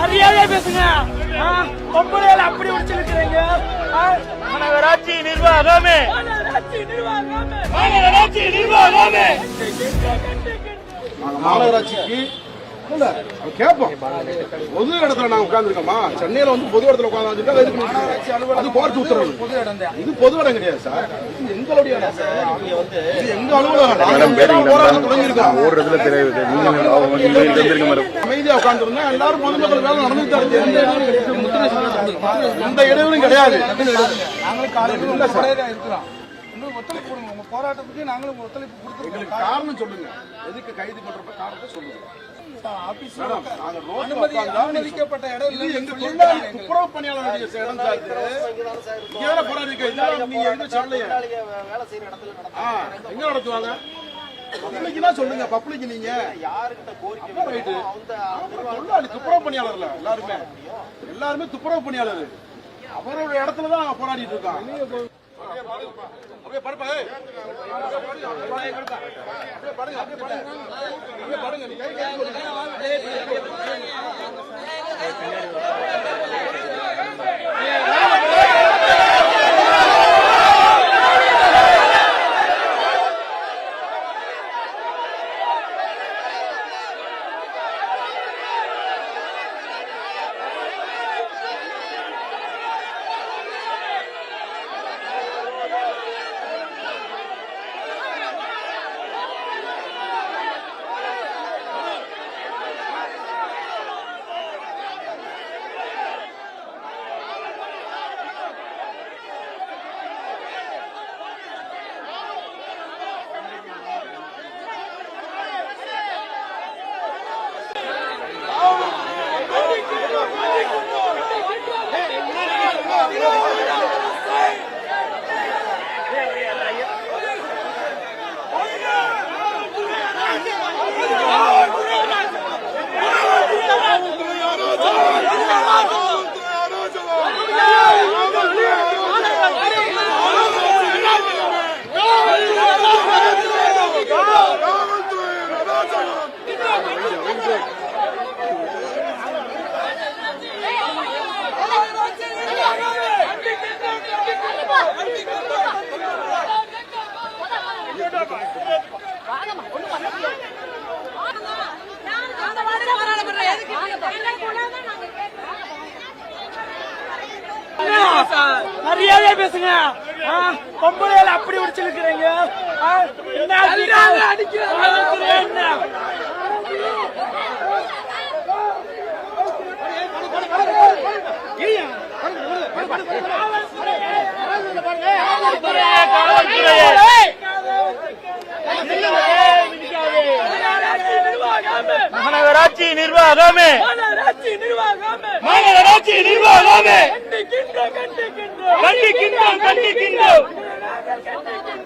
அறியாதே பேசுங்க. ஆ, பொம்பளையால அப்படி உடிச்சிருக்கிறீங்க மாநகராட்சி நிர்வாகமே. மாநகராட்சி நிர்வாகமே. மாநகராட்சிக்கு கேட்போம். பொது இடத்துல நாங்க உட்கார்ந்துருக்கோமா? சென்னையில வந்து பொது இடத்துல உட்காந்து அது கோர்ட் உத்தரவு. இது பொது இடம் கிடையாது சார். எங்களுடைய எங்க அலுவலகம். தொடங்கியிருக்கோம். ஓடுறதுல தெரியாது. அமைதியா உட்கார்ந்துருந்தா எல்லாரும் பொதுமக்கள் வேலை நடந்துட்டு தான் இருக்கு. எந்த இடைவெளியும் கிடையாது. நாங்களும் காலையில் இருக்கிறோம். உங்களுக்கு ஒத்துழைப்பு கொடுங்க. உங்க போராட்டத்துக்கு நாங்களும் ஒத்துழைப்பு கொடுத்துருக்கோம். காரணம் சொல்லுங்க. எதுக்கு கைது பண்றப்ப காரணத்தை சொல்லுங்க. அனுமதிக்கப்பட்ட இடம் இல்லைன்னு எங்க துப்புரவு பணியாளருடைய இடம் சார் இது. இங்க தானே போராடி இருக்க இதெல்லாம் நீங்க எங்க சொல்லலையே. ஆ, எங்க நடத்துவாங்க? பப்ளிக் தான் சொல்லுங்க. பப்ளிக் நீங்க. அப்ப ரைட்டு தொழிலாளி துப்புரவு பணியாளர்ல எல்லாருமே. எல்லாருமே துப்புரவு பணியாளர். அவரோட இடத்துல தான் நாங்க போராடிட்டு இருக்கோம் அப்படியே படுப்பா, அப்படியே படுங்க, அப்படியே படுங்க, அப்படியே படுங்க. அப்படியே படுங்க, நீ கை கை மரியாதையா பேசுங்க. ஆ, அப்படி உடிச்சிருக்கிறீங்க மாநகராட்சி நிர்வாகமே. மாநகராட்சி நிர்வாகமே. மாநகராட்சி நிர்வாகமே. கண்டிக்கின்றோம். கண்டிக்கின்றோம் கண்டிக்கின்றோம்.